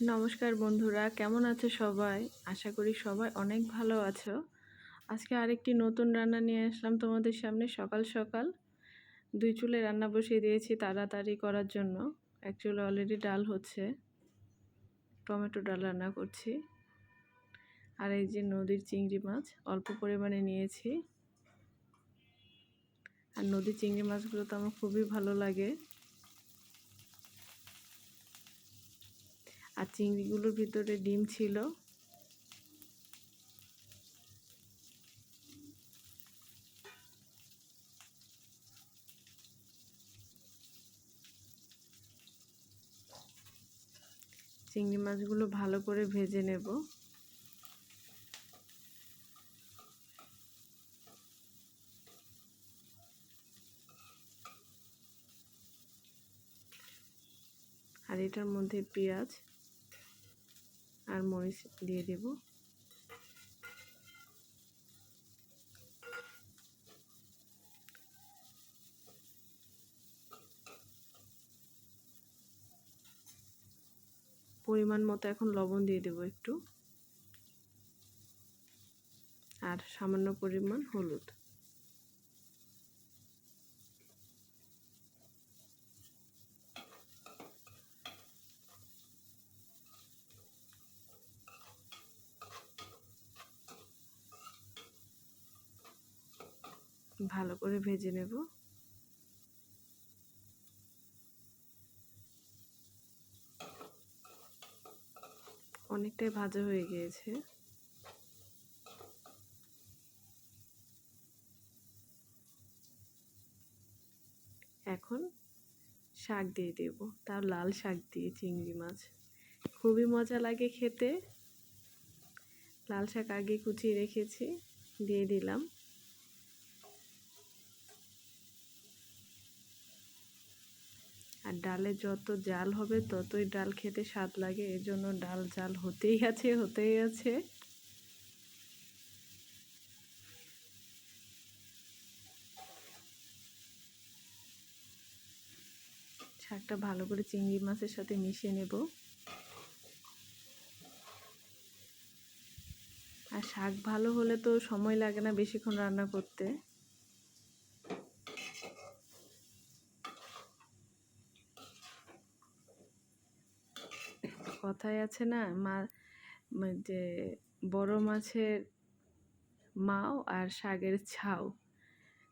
নমস্কার বন্ধুরা, কেমন আছো সবাই? আশা করি সবাই অনেক ভালো আছো। আজকে আরেকটি নতুন রান্না নিয়ে আসলাম তোমাদের সামনে সকাল সকাল। দুই চুলে রান্না বসিয়ে দিয়েছি তাড়াতাড়ি করার জন্য। এক চুলে অলরেডি ডাল হচ্ছে, টমেটো ডাল রান্না করছি। আর এই যে নদীর চিংড়ি মাছ, অল্প পরিমাণে নিয়েছি। আর নদীর চিংড়ি মাছগুলো তো আমার খুবই ভালো লাগে। আর চিংড়িগুলোর ভিতরে ডিম ছিল। চিংড়ি মাছগুলো ভালো করে ভেজে নেব। আর এটার মধ্যে পেঁয়াজ আর মরিচ দিয়ে দেব। পরিমাণ মতো এখন লবণ দিয়ে দেব একটু। আর সামান্য পরিমাণ হলুদ। ভালো করে ভেজে নেব। অনেকটাই ভাজা হয়ে গিয়েছে। এখন শাক দিয়ে দেব তার লাল শাক দিয়ে চিংড়ি মাছ। খুবই মজা লাগে খেতে। লাল শাক আগে কুচিয়ে রেখেছি, দিয়ে দিলাম। আর ডালে যত জাল হবে ততই ডাল খেতে স্বাদ লাগে। এর জন্য ডাল জাল হতেই আছে হতেই আছে। শাকটা ভালো করে চিংড়ি মাছের সাথে মিশিয়ে নেব। আর শাক ভালো হলে তো সময় লাগে না বেশিক্ষণ রান্না করতে। কথায় আছে না, মা যে বড় মাছের মাও আর শাকের ছাও।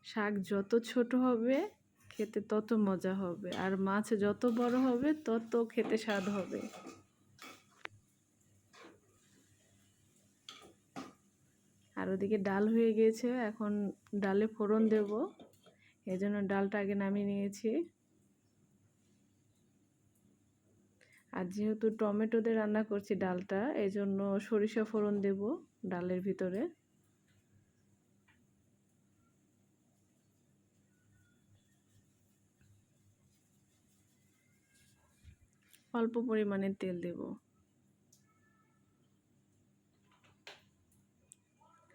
শাক যত ছোট হবে, খেতে তত মজা হবে। আর মাছ যত বড় হবে, তত খেতে স্বাদ হবে। আর ওদিকে ডাল হয়ে গিয়েছে এখন ডালে ফোড়ন দেব। এই জন্য ডালটা আগে নামিয়ে নিয়েছি। আর যেহেতু টমেটো দিয়ে রান্না করছি ডালটা এই জন্য সরিষা ফোড়ন দেব ডালের ভিতরে। অল্প পরিমাণে তেল দেব।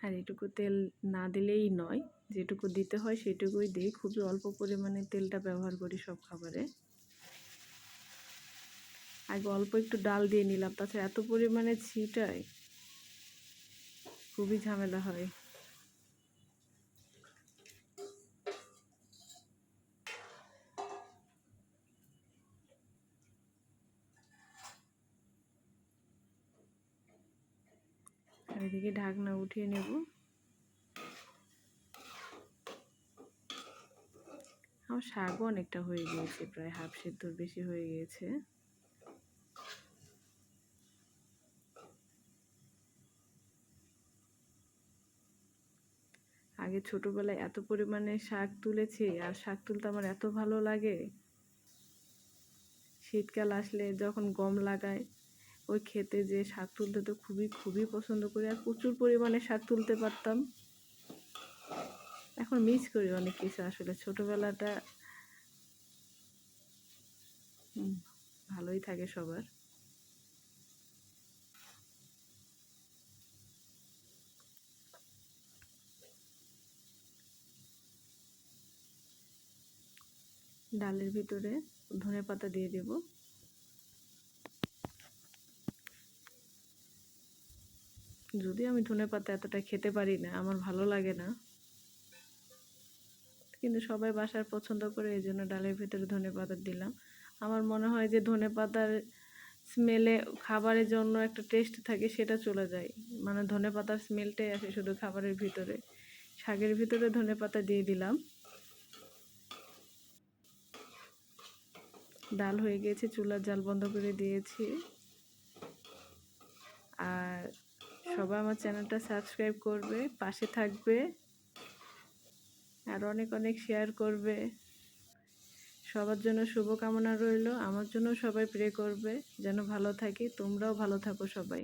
আর এটুকু তেল না দিলেই নয়, যেটুকু দিতে হয় সেটুকুই দিই। খুবই অল্প পরিমাণে তেলটা ব্যবহার করি সব খাবারে। আগে অল্প একটু ডাল দিয়ে নিলাম, তাছাড়া এত পরিমাণে ছিটায়, খুবই ঝামেলা হয়। এদিকে ঢাকনা উঠিয়ে নেব। আমার শাকও অনেকটা হয়ে গিয়েছে, প্রায় হাফ সেদ্ধর বেশি হয়ে গিয়েছে। আগে ছোটোবেলায় এত পরিমাণে শাক তুলেছি, আর শাক তুলতে আমার এত ভালো লাগে। শীতকাল আসলে যখন গম লাগায় ওই খেতে যে শাক তুলতে তো খুবই খুবই পছন্দ করি, আর প্রচুর পরিমাণে শাক তুলতে পারতাম। এখন মিস করি অনেক কিছু আসলে, ছোটোবেলাটা ভালোই থাকে সবার। ডালের ভিতরে ধনে পাতা দিয়ে দেব। যদি আমি ধনে পাতা এতটা খেতে পারি না, আমার ভালো লাগে না। কিন্তু সবাই বাসার পছন্দ করে, এই জন্য ডালের ভিতরে ধনে পাতা দিলাম। আমার মনে হয় যে ধনে পাতার স্মেলে খাবারের জন্য একটা টেস্ট থাকে, সেটা চলে যায়। মানে ধনে পাতার স্মেলটাই আসে শুধু খাবারের ভিতরে। শাকের ভিতরে ধনে পাতা দিয়ে দিলাম। ডাল হয়ে গিয়েছে চুলার জাল বন্ধ করে দিয়েছি। আর সবাই আমার চ্যানেলটা সাবস্ক্রাইব করবে, পাশে থাকবে, আর অনেক অনেক শেয়ার করবে। সবার জন্য শুভকামনা রইল, আমার জন্য সবাই প্রে করবে, যেন ভালো থাকি, তোমরাও ভালো থাকো সবাই।